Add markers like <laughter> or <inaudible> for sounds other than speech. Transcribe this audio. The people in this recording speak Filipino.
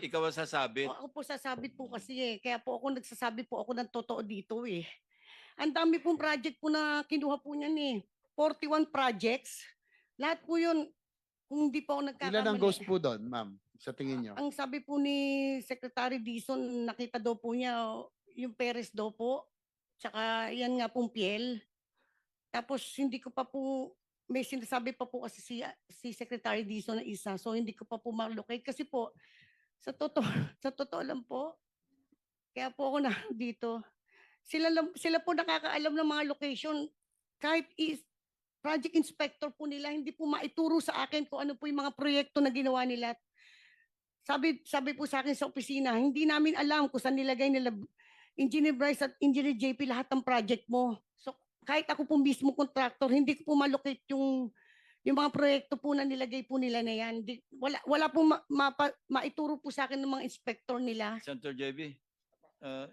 ikaw ang sasabit. O, ako po sasabit po kasi eh. Kaya po ako nagsasabi po ako ng totoo dito eh. Ang dami pong project po na kinuha po niyan eh. 41 projects. Lahat po yun, kung hindi po ako nagkakamali. Ilan ang ghost po doon, ma'am, sa tingin nyo? Ang sabi po ni Secretary Dizon, nakita daw po niya yung Perez daw po. Tsaka yan nga pong piel. Tapos hindi ko pa po, may sinasabi pa po kasi si, si Secretary Dizon na isa. So hindi ko pa po ma-locate. Kasi po, sa totoo, <laughs> sa totoo lang po, kaya po ako na <laughs> dito. Sila, lang, sila po nakakaalam ng mga location. Kahit is, project inspector po nila, hindi po maituro sa akin kung ano po yung mga proyekto na ginawa nila. Sabi, sabi po sa akin sa opisina, hindi namin alam kung saan nilagay nila Engineer Bryce at Engineer JP lahat ng project mo. So kahit ako po mismo contractor, hindi ko po malocate yung yung mga proyekto po na nilagay po nila na yan. Di, wala, wala po ma, mapa- maituro po sa akin ng mga inspector nila. Senator JB, uh,